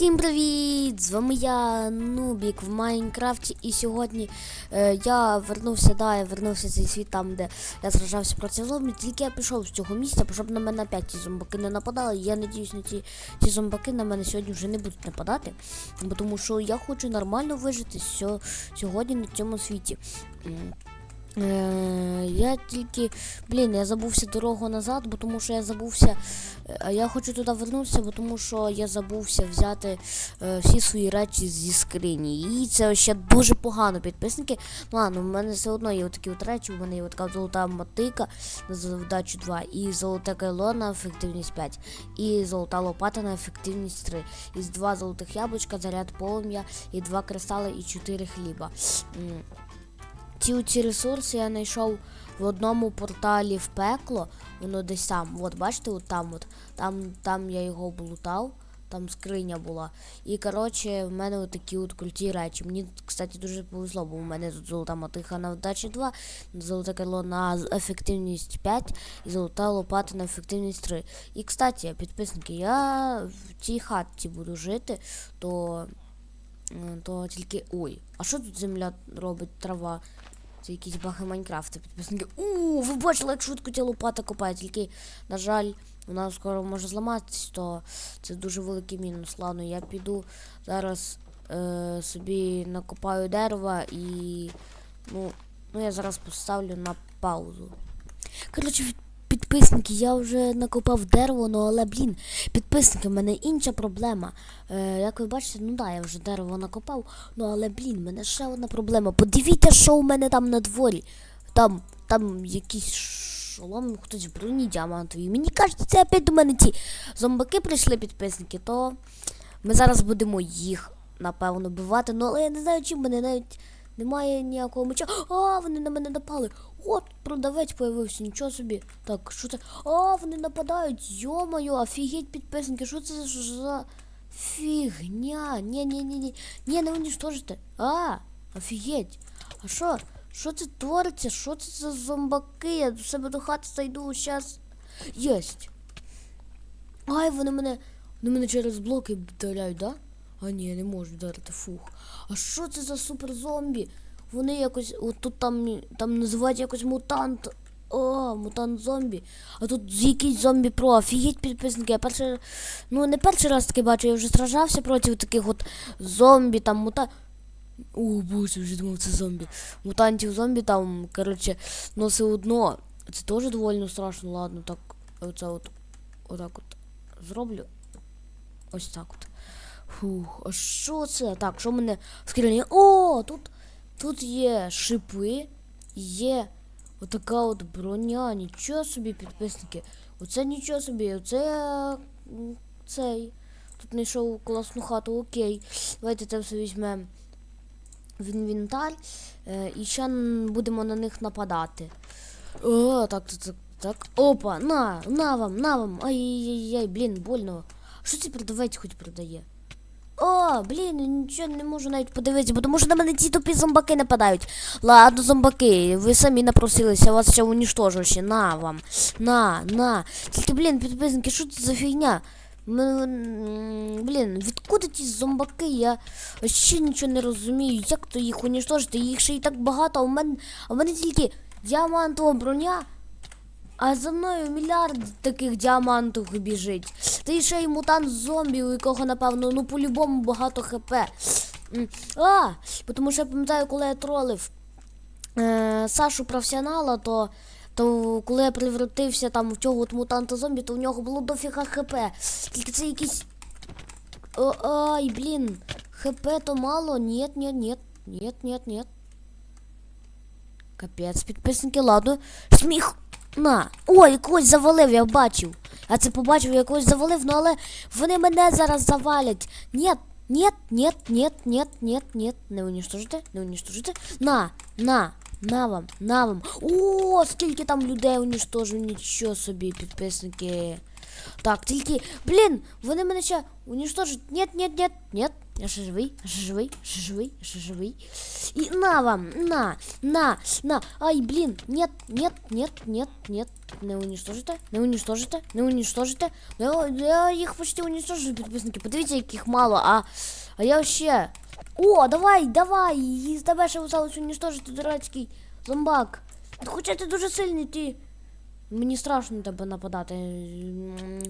Всім привіт! З вами я, Нубік в Майнкрафті, і сьогодні е, я вернувся, да, я вернувся цей світ там, де я сражався проти зомбі, тільки я пішов з цього місця, щоб на мене опять ті зомбаки не нападали. Я надіюсь, на ті, ті зомбаки на мене сьогодні вже не будуть нападати, тому що я хочу нормально вижити сьогодні на цьому світі. Е, я тільки, блін, я забувся дорогу назад, бо тому що я забувся. е, я хочу туди вернутися, бо тому що я забувся взяти е, всі свої речі зі скрині. І це ще дуже погано, підписники. Ладно, в мене все одно є такі от речі, у мене є така золота мотика на завдачу 2, і золоте кайло на ефективність 5, і золота лопата на ефективність 3, і два золотих яблучка, заряд полум'я, і два кристали, і 4 хліба. Ці ці ресурси я знайшов в одному порталі в пекло, воно десь там. От бачите, от там, от там, там я його облутав, там скриня була. І коротше, в мене такі от круті речі. Мені, кстати, дуже повезло, бо у мене тут золота мотиха на вдачі 2, золоте крило на ефективність 5 і золота лопата на ефективність 3. І, кстати, підписники, я в цій хатці буду жити, то. То тільки. Ой, а що тут земля робить трава? Це якісь баги Майнкрафта, підписники. У, ви бачили, як швидко ця лопата копає, тільки, на жаль, вона скоро може зламатись, то це дуже великий мінус. Ладно, я піду зараз е, собі накопаю дерева і. Ну, ну я зараз поставлю на паузу. Коротше, підписники, я вже накопав дерево, ну але блін, підписники, в мене інша проблема. Е, як ви бачите, ну да, я вже дерево накопав, ну але блін, в мене ще одна проблема. Подивіться, що у мене там на дворі. Там, там якийсь шолом, хтось в броні діамантовій. Мені кажуть, це опять до мене ті зомбаки прийшли підписники, то ми зараз будемо їх, напевно, бивати. Ну але я не знаю, чим мене навіть немає ніякого меча. А, вони на мене напали. От, продавець появився, нічого собі. Так, що це? А, вони нападають. Йо-моє, офігеть підписники, що це за фігня? Ні, ні, ні, ні. Ні, не унічтожите. А, офігеть. А що? Що це твориться? Що це за зомбаки? Я до себе до хати зайду, щас. Єсть. Ай, вони мене. Вони мене через блоки вдаляють, да? А ні, не можу вдарити, фух. А що це за суперзомбі? Вони якось. От тут там, там називають якось мутант. О, мутант зомбі. А тут якийсь зомбі про. Офігеть підписники. Я перший. Ну не перший раз таки бачу, я вже сражався проти таких от зомбі, там мута. О, боже, вже думав, це зомбі. Мутантів зомбі там, коротше, ну все одно. Це теж доволі страшно, ладно, так. Оце от. Отак от зроблю. Ось так от. Фух, а що це? Так, що в мене в? О, тут, тут є шипи, є отака от броня, нічого собі, підписники. Оце нічого собі, оце цей. Тут знайшов класну хату, окей. Давайте це все візьмемо в інвентар е, і ще будемо на них нападати. О, так, так, так, так. Опа, на, на вам, на вам. Ай-яй-яй, блін, больно. Що цей продавець хоч продає? О, блін, я нічого не можу навіть подивитися, бо тому що на мене ці тупі зомбаки нападають. Ладно, зомбаки, ви самі напросилися, вас ще унічтожу ще. На вам. На, на. Тільки, блін, підписники, що це за фігня? Блін, відкуди ті зомбаки? Я ще нічого не розумію. Як то їх унічтожити? Їх ще і так багато, а в мене, а в мене тільки діамантова броня. А за мною мільярд таких діамантових біжить. Та ще й мутант зомбі, у якого, напевно, ну по-любому багато хп. А, тому що я пам'ятаю, коли я тролив е, Сашу професіонала, то, то коли я превратився там в цього от мутанта зомбі, то в нього було дофіга хп. Тільки це якийсь. О, ай, блін. ХП то мало. Нет, нет, нет. Нет, нет, нет. Капець, підписники, ладно. Сміх. На. Ой, якогось завалив, я бачив. Я це побачив, якогось завалив, ну але вони мене зараз завалять. Ні, ні, ні, ні, ні, ні, ні. Не унічтожите, не унічтожите. На, на, на вам, на вам. О, скільки там людей уніштожу, нічого собі, підписники. Так, тільки, блін, вони мене ще уничтожать. Нет, нет, нет, нет. Я ще живий, я ще живий, я ще живий, я ще живий. І на вам, на, на, на. Ай, блін, нет, нет, нет, нет, нет. Не уничтожите, не уничтожите, не уничтожите. Я, я їх почти уничтожив, підписники. Подивіться, яких мало, а, а я ще. О, давай, давай, і з тебе ще осталось уничтожити дурацький зомбак. Хоча ти дуже сильний, ти. Мені страшно тебе нападати.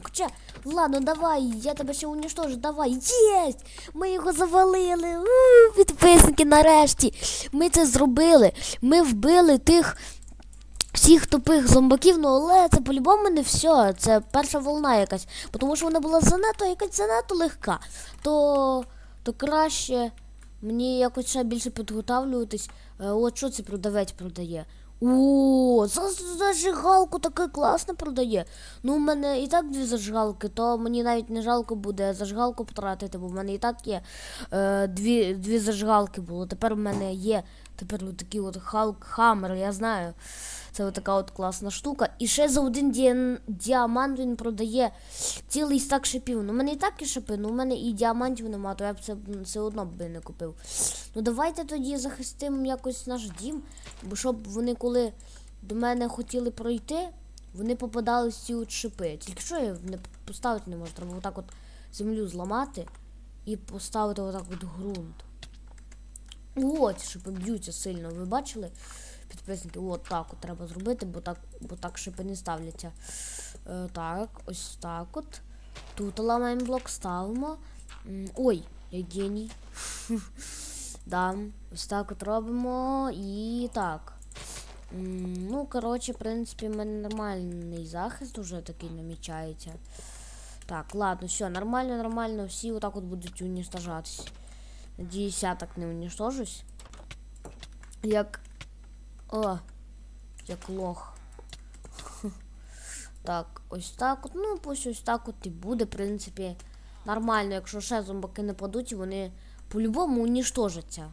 Хоча, ладно, давай, я тебе ще уничтожу, давай. Єсть! Ми його завалили. У, підписники нарешті. Ми це зробили. Ми вбили тих всіх тупих зомбаків, ну але це по-любому не все. Це перша волна якась. Тому що вона була занадто якась занадто легка. То, то краще мені якось ще більше підготавлюватись. Е, От що цей продавець продає? О, за за- зажигалку таке класно продає. Ну, в мене і так дві зажигалки, то мені навіть не жалко буде зажигалку потратити, бо в мене і так є е, дві, дві зажигалки було. Тепер в мене є тепер от такий от Халк Хаммер, я знаю. Це от така от класна штука. І ще за один діан- діамант він продає цілий стак шипів. Ну, в мене і так є шипи, ну в мене і діамантів нема, то я б це все одно б не купив. Ну давайте тоді захистимо якось наш дім, бо щоб вони коли до мене хотіли пройти, вони попадали в ці от шипи. Тільки що я не поставити не можу, треба отак от землю зламати і поставити отак от ґрунт. О, ці шипи б'ються сильно, ви бачили? Підписники, от так от треба зробити, бо так, бо так шипи не ставляться. Е, так, ось так от. Тут ламаємо блок, ставимо. Ой, я геній. да, ось так от робимо і так. Ну, коротше, в принципі, в мене нормальний захист уже такий намічається. Так, ладно, все, нормально, нормально, всі отак от будуть уничтожатись. Надіюсь, я так не уничтожусь. Як. О, як лох. Так, ось так от. Ну, пусть ось так от і буде, в принципі, нормально, якщо ще зомбаки не падуть, вони по-любому уніштожаться.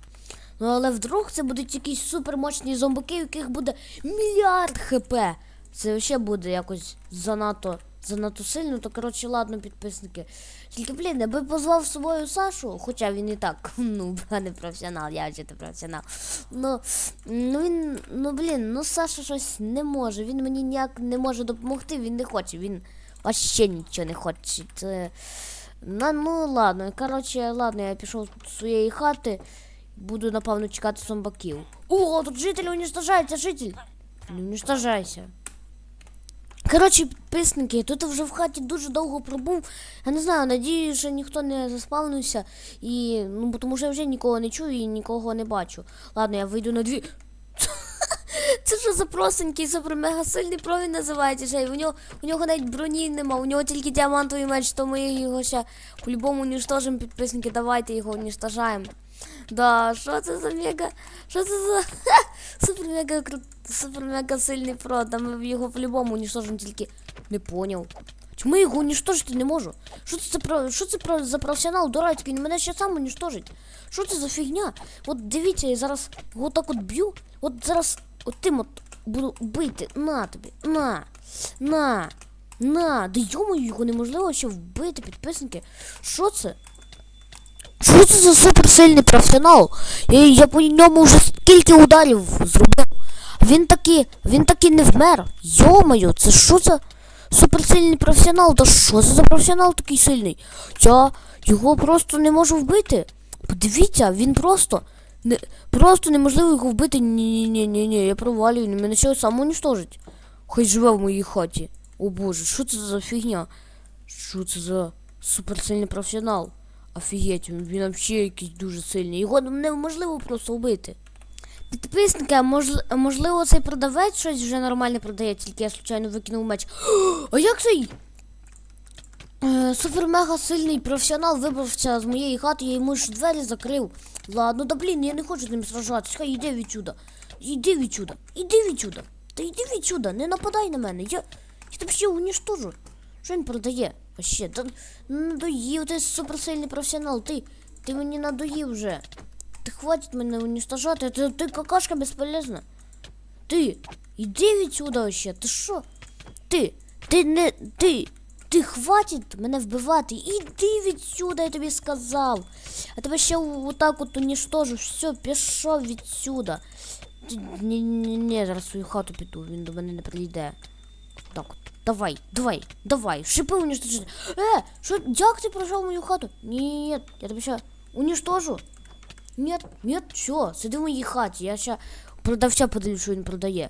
Ну, але вдруг це будуть якісь супермощні зомбаки, у яких буде мільярд хп. Це взагалі буде якось занадто, занадто сильно, то коротше, ладно, підписники. Тільки, блін, я би позвав з собою Сашу, хоча він і так, ну, не професіонал, я вже професіонал. Ну, ну він, ну блін, ну Саша щось не може. Він мені ніяк не може допомогти, він не хоче, він вообще нічого не хоче. Це... Ну, ну ладно, коротше, ладно, я пішов з своєї хати. Буду, напевно, чекати зомбаків. О, тут житель уничтожається, житель. Не уничтожайся. Коротше, підписники, тут вже в хаті дуже довго пробув. Я не знаю, надію, що ніхто не заспавнився. І, ну, тому що я вже нікого не чую і нікого не бачу. Ладно, я вийду на дві. Це що за простенький, супер мега сильний провід називається ще. У нього, у нього навіть броні нема, у нього тільки діамантовий меч, то ми його ще по-любому уніштожимо, підписники, давайте його уніштожаємо. Да, що це за мега. Що це за супер мега супер мега сильний про, там ми його по-любому уніштожимо, тільки не поняв. Чому я його уніштожити не можу? Що це, про- що це про, за професіонал дурацький? Він мене ще сам уніштожить. Що це за фігня? От дивіться, я зараз його так от б'ю. От зараз от тим от буду бити. На тобі. На. На. На. Да йому його неможливо ще вбити, підписники. Що це? Що це за суперсильний професіонал? Я, я по ньому вже скільки ударів зробив. Він таки, він таки не вмер. Йомаю, це що за суперсильний професіонал? Та що це за професіонал такий сильний? Я його просто не можу вбити. Подивіться, він просто. Не, просто неможливо його вбити. Ні, ні, ні, ні, я провалюю, мене ще сам уничтожить. Хай живе в моїй хаті. О боже, що це за фігня? Що це за суперсильний професіонал? Офігеть, він, взагалі якийсь дуже сильний. Його неможливо просто вбити. Підписники, мож- можливо цей продавець щось вже нормально продає, тільки я случайно викинув меч. А як цей? Е, супер-мега сильний професіонал вибрався з моєї хати, я йому ж двері закрив. Ладно, да блін, я не хочу з ним сражатись. Хай йди відсюда. Іди відсюда. Іди відсюда. Та йди відсюда, не нападай на мене. Я, я тебе уніштожу. Що він? Вообще, та надоїв, ти суперсильний професіонал, ти, ти мені надоїв вже. Ти хватить мене уничтожати, ти, ти какашка безполезна. Ти, іди відсюда вообще, ти що? Ти, ти не, ти, Ти хватить мене вбивати. Іди відсюди, я тобі сказав. Я тебе ще отак от уніштожу. Все, пішов відсюди. Ти- Ні, ні, ні, зараз свою хату піду, він до мене не прийде. Так, от, давай, давай, давай, шипи уніштожити. Е, що, як ти пройшов мою хату? Ні, я тебе ще уніштожу. Нет, нет, все, сиди в моїй хаті, я ще продавця подивлюсь, що він продає.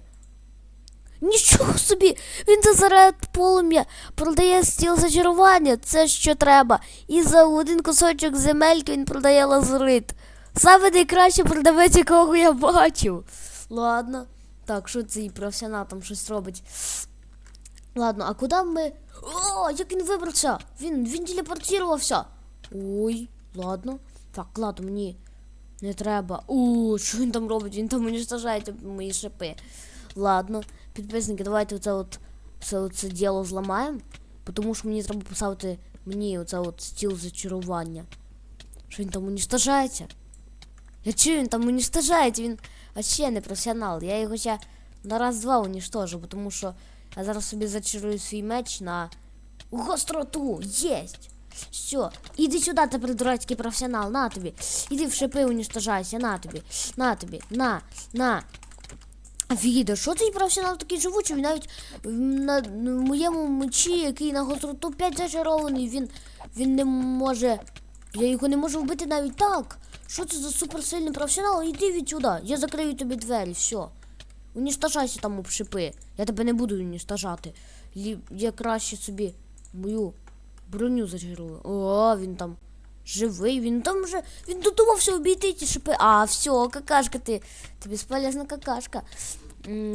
Нічого собі! Він за заряд полум'я продає стіл зачарування, це що треба. І за один кусочок земельки він продає лазурит. Саме найкращий продавець, якого я бачив. Ладно. Так, що цей професіонал там щось робить. Ладно, а куди ми. О, як він вибрався! Він, він телепортувався. Ой, ладно. Так, ладно, мені не треба. О, що він там робить? Він там уничтожає мої шипи. Ладно, підписники, давайте оце от це, от це діло зламаємо. Тому що мені треба поставити мені оце от стіл зачарування. Що він там уничтожається? Я чую, він там уничтожається, він вообще не професіонал. Я його ще на раз-два уничтожу, тому що я зараз собі зачарую свій меч на гостроту. Єсть! Все, іди сюди, тепер дурацький професіонал, на тобі. Іди в шипи уничтожайся, на тобі, на тобі, на, на. Офігіда, що цей професіонал такий живучий? Він навіть на, моєму мечі, який на гостроту 5 зачарований, він, він не може. Я його не можу вбити навіть так. Що це за суперсильний професіонал? Іди відсюди. Я закрию тобі двері, все. Уніштажайся там об шипи. Я тебе не буду уніштажати. Я краще собі мою броню зачарую. О, він там живий, він там вже. Він додумався обійти ті шипи. А, все, какашка ти. Ти безполезна какашка.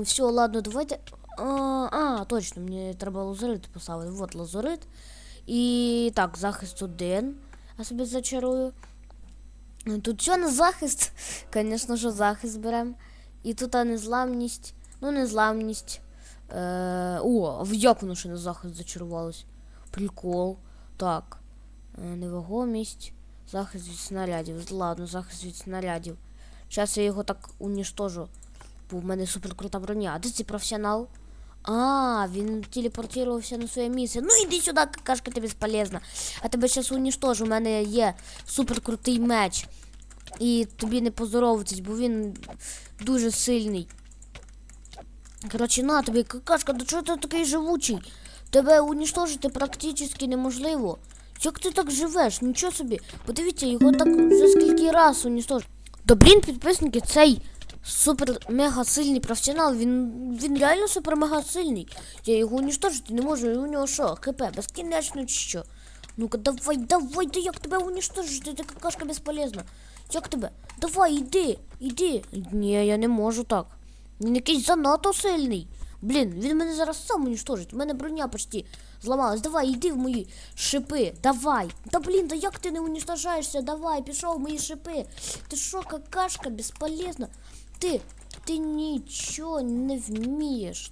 Все, ладно, давайте. А, а, точно, мені треба лазурит поставити. Вот лазурит. І так, захист один. Я собі зачарую. Тут що на захист? Звісно, що захист беремо. І тут а, незламність. Ну, незламність. Е, о, а як воно ще на захист зачарувалось? Прикол. Так. Е, невагомість. Захист від снарядів. Ладно, захист від снарядів. Зараз я його так уніштожу. Бо в мене суперкрута броня. А де цей професіонал? А, він телепортувався на своє місце. Ну іди сюди, какашка, ти безполезна. А тебе зараз уніштожу. У мене є суперкрутий меч. І тобі не поздоровитись, бо він дуже сильний. Коротше, на тобі, какашка, да чого ти такий живучий? Тебе уніштожити практично неможливо. Як ти так живеш? Нічого собі. Подивіться, його так вже скільки раз уніштожили. Да блін, підписники, цей супер мега сильний професіонал, він, він реально супер мега сильний. Я його уніштожити не можу, і у нього що, ХП, безкінечно чи що? Ну-ка, давай, давай, да як тебе уніштожити, ти какашка безполезна. Як тебе? Давай, іди, іди. Ні, я не можу так. Він якийсь занадто сильний. Блін, він мене зараз сам уніштожить. У мене броня почти зламалась. Давай, йди в мої шипи. Давай. Та блін, да як ти не уніштожаєшся? Давай, пішов в мої шипи. Ти що, какашка, безполезна? Ти, ти нічого не вмієш.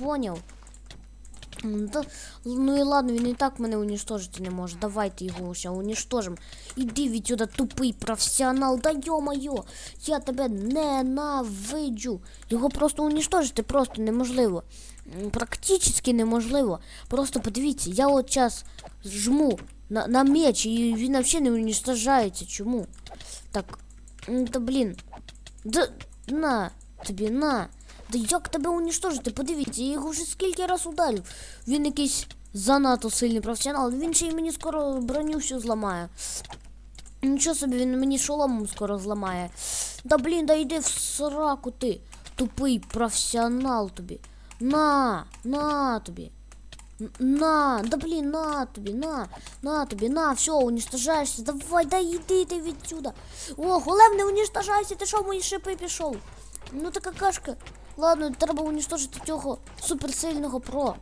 Поняв? Ну, і ладно, він і так мене уніштожити не може. Давайте його ще уніштожим. Іди відсюди, тупий професіонал. Да йо-моє, я тебе ненавиджу. Його просто уніштожити просто неможливо. М, Практично неможливо. Просто подивіться, я от час жму на, на меч, і він взагалі не уніштожається. Чому? Так, та блін. Да, на, тобі, на. Да як тебе уніштожити? Подивіться, я його вже скільки раз ударив. Він якийсь занадто сильний професіонал. Він ще й мені скоро броню всю зламає. Нічого собі, він мені шоломом скоро зламає. Да блін, да йди в сраку ти. Тупий професіонал тобі. На, на тобі. На, да блін, на тобі, на, на тобі, на, все, уніштожаєшся. Давай, да йди ти відсюди. О, голем, не уніштожайся, ти в мої шипи пішов? Ну така кашка. Ладно, треба уніштожити цього суперсильного про.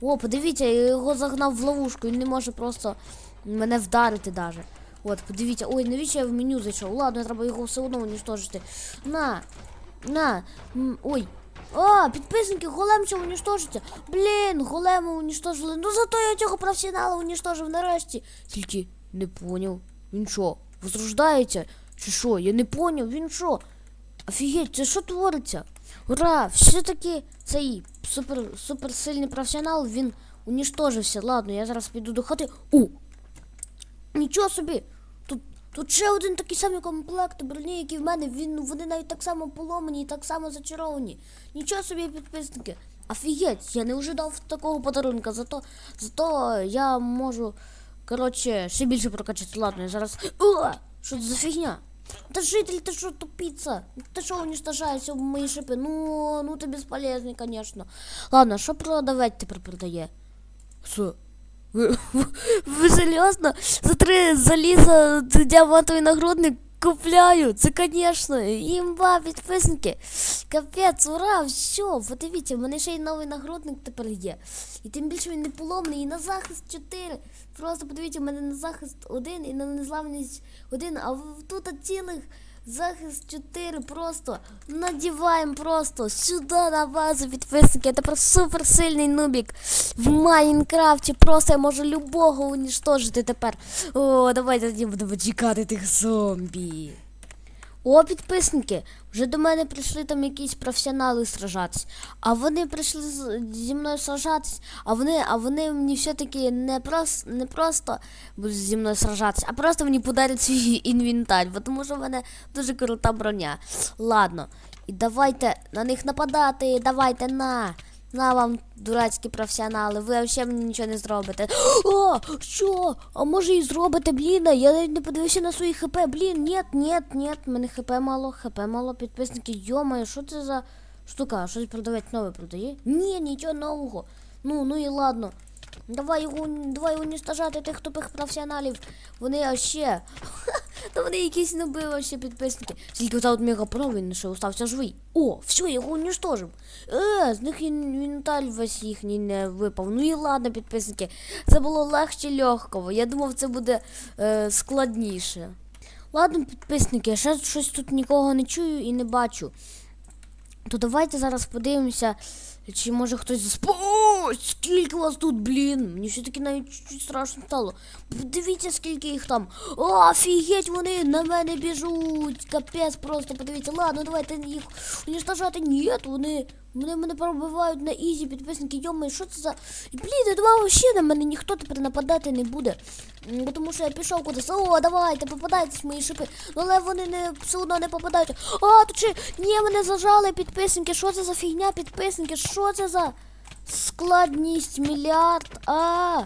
О, подивіться, я його загнав в ловушку, він не може просто мене вдарити даже. От, подивіться, ой, навіщо я в меню зайшов? Ладно, треба його все одно уніштожити. На, на, ой. А, підписники, голем ще уніштожиться. Блін, голема уніштожили. Ну зато я цього професіонала уніштожив нарешті. Тільки не поняв. Він що, возрождається? Чи що? Я не поняв, він що? Офігеть, це що твориться? Ура! Все-таки цей супер, суперсильний професіонал, він уніштожився. Ладно, я зараз піду до хати. О! Нічого собі! Тут, тут ще один такий самий комплект броні, як і в мене. Він, вони навіть так само поломані і так само зачаровані. Нічого собі, підписники. Офігеть, я не ожидав такого подарунка, зато, зато я можу, коротше, ще більше прокачати. Ладно, я зараз. О! Що це за фігня? Та житель, ты что, тупица? Ты что уничтожаешь в мои шипы? Ну, ну ты бесполезный, конечно. Ладно, что продавать теперь продає? Вы Ви, ви, ви серйозно? За три заліза діамантовий нагрудник купляю. Це, звісно, імба, підписники. Капець, ура, все, подивіться, в мене ще й новий нагрудник тепер є. І тим більше він не поломний, і на захист 4. Просто подивіться, в мене на захист 1 і на незламність 1, а тут цілих захист 4 просто надіваємо просто сюди на підписники. Це тепер суперсильний нубік в Майнкрафті. Просто я можу любого уніштожити тепер. О, давайте будемо чекати тих зомбі. О, підписники, вже до мене прийшли там якісь професіонали сражатись. А вони прийшли зі мною сражатись, а вони, а вони мені все-таки не, прос, не просто будуть зі мною сражатись, а просто мені подарять свій інвентар, бо тому що в мене дуже крута броня. Ладно, і давайте на них нападати, давайте на. На вам, дурацькі професіонали, ви взагалі мені нічого не зробите. О, що? А може і зробите, блін, я навіть не подивився на свої хп, блін, ні, ні, ні, мене хп мало, хп мало, підписники, йомаю, що це за штука? Щось продавець нове продає? Ні, нічого нового. Ну, ну і ладно. Давай його, давай уністажати тих тупих професіоналів. Вони ще. Та вони якісь нуби вообще підписники. Тільки за от мегапро він ще остався живий. О, все, його уничтожив. Е, з них інвентар весь їхній не випав. Ну і ладно, підписники. Це було легше легкого. Я думав, це буде е, складніше. Ладно, підписники, я ще щось тут нікого не чую і не бачу. То давайте зараз подивимося, чи може хтось засп... О, скільки вас тут, блін! Мені все таки навіть чуть-чуть страшно стало. Подивіться, скільки їх там. Офігеть, вони на мене біжуть. Капець просто, подивіться. Ладно, давайте їх уничтожати. Ні, вони, вони мене пробивають на ізі, підписники. Йоми, що це за. Блін, я думав, вообще на мене ніхто тепер нападати не буде. Бо тому що я пішов кудись. О, давайте, попадайтесь мої шипи. Ну, але вони не все одно не попадають. А, тут ще ні, мене зажали підписники. Що це за фігня, підписники? Що це за складність мільярд? А.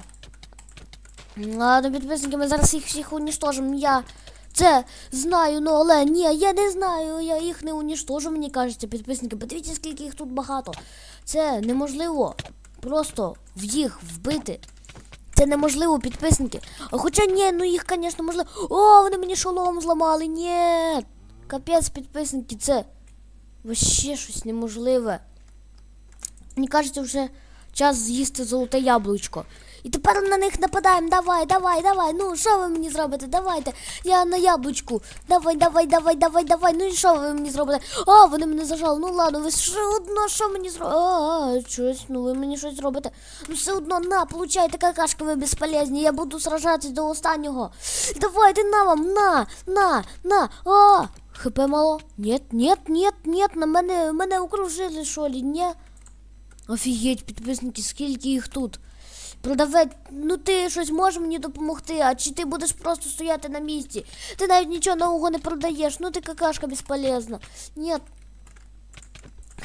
Ладно, підписники, ми зараз їх всіх унічтожимо. Я це знаю, ну але ні, я не знаю, я їх не унічтожу, мені кажеться, підписники. Подивіться, скільки їх тут багато. Це неможливо просто в їх вбити. Це неможливо, підписники. А хоча ні, ну їх, звісно, можливо. О, вони мені шолом зламали. Ні. Капець, підписники, це вообще щось неможливе. Мені кажеться, вже час з'їсти золоте яблучко. І тепер на них нападаємо. Давай, давай, давай. Ну, що ви мені зробите? Давайте. Я на яблучку. Давай, давай, давай, давай, давай. Ну і що ви мені зробите? А, вони мене зажали. Ну ладно, ви все одно що мені зробите? А, щось, ну ви мені щось зробите. Ну все одно, на, получайте какашки, ви безполезні. Я буду сражатись до останнього. Давайте на вам, на, на, на. А, хп мало. Нет, нет, нет, нет, на мене, мене окружили, що ли, ні? Офігеть, підписники, скільки їх тут. Продавець, ну ти щось можеш мені допомогти, а чи ти будеш просто стояти на місці? Ти навіть нічого нового не продаєш, ну ти какашка безполезна. Ні.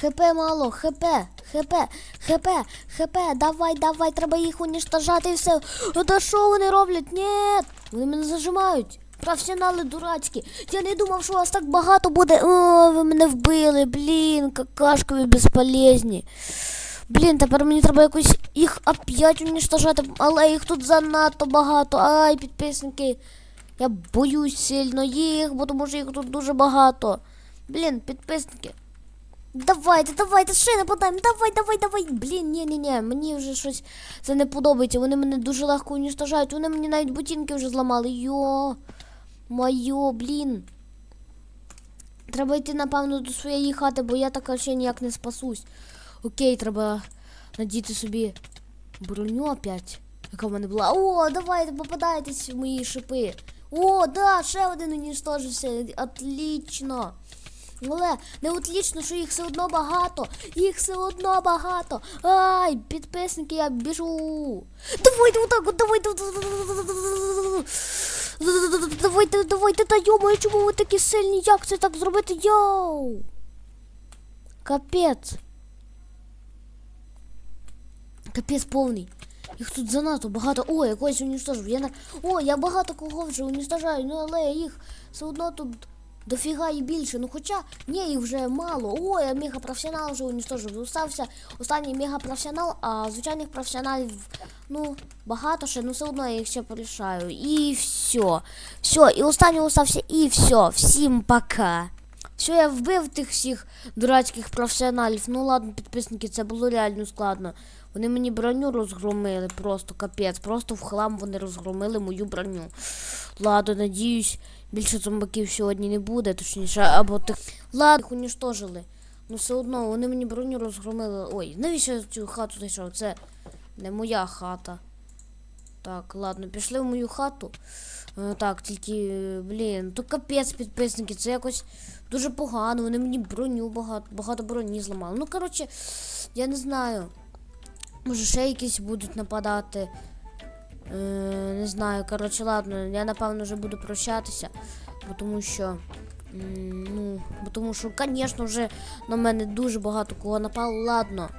ХП мало, ХП, ХП, ХП, ХП, давай, давай, треба їх уничтожати і все. Та що вони роблять? Ні, вони мене зажимають. Професіонали дурацькі. Я не думав, що вас так багато буде. О, ви мене вбили, блін, какашка ви безполезні. Блін, тепер мені треба якось їх оп'ять уничтожати, але їх тут занадто багато. Ай, підписники. Я боюсь сильно їх, бо тому що їх тут дуже багато. Блін, підписники. Давайте, давайте, ще нападаємо. Давай, давай, давай. Блін, ні, ні, ні, мені вже щось це не подобається. Вони мене дуже легко уничтожають. Вони мені навіть ботинки вже зламали. Йо. Моє, блін. Треба йти, напевно, до своєї хати, бо я так ще ніяк не спасусь. Окей, треба надіти собі броню опять, яка в мене була. О, давайте попадайтесь в мої шипи. О, да, ще один уничтожився. Отлично. Але не отлічно, що їх все одно багато. Їх все одно багато. Ай, підписники, я біжу. Давайте отак, от, давайте. Давайте, давайте, та йомо, чому ви такі сильні? Як це так зробити? Йоу! Капець. Капець повний. Їх тут занадто багато. О, я когось уничтожив. Я на... О, я багато кого вже уничтожаю, ну але їх все одно тут дофіга і більше. Ну хоча, ні, їх вже мало. О, я мегапрофесіонал вже уничтожив. Зостався останній мегапрофесіонал, а звичайних професіоналів, ну, багато ще, ну все одно я їх ще порішаю. І все. Все, і останній остався, і все. Всім пока. Все, я вбив тих всіх дурацьких професіоналів. Ну ладно, підписники, це було реально складно. Вони мені броню розгромили, просто капець. Просто в хлам вони розгромили мою броню. Ладно, надіюсь, більше зомбаків сьогодні не буде, точніше, або тих. Ладно, їх уніштожили. Ну все одно, вони мені броню розгромили. Ой, навіщо я цю хату зайшов? Це не моя хата. Так, ладно, пішли в мою хату. Е, Так, тільки, блін, то капець підписники, це якось дуже погано. Вони мені броню багато, багато броні зламали. Ну, коротше, я не знаю. Може ще якісь будуть нападати. Е, не знаю, коротше, ладно, я напевно вже буду прощатися, бо тому що. Ну, бо тому що, звісно, вже на мене дуже багато кого напало. Ладно.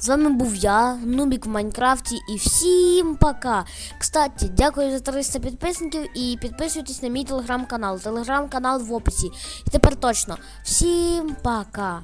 З вами був я, Нубік в Майнкрафті, і всім пока. Кстати, дякую за 300 підписників і підписуйтесь на мій телеграм-канал. Телеграм-канал в описі. І тепер точно. Всім пока.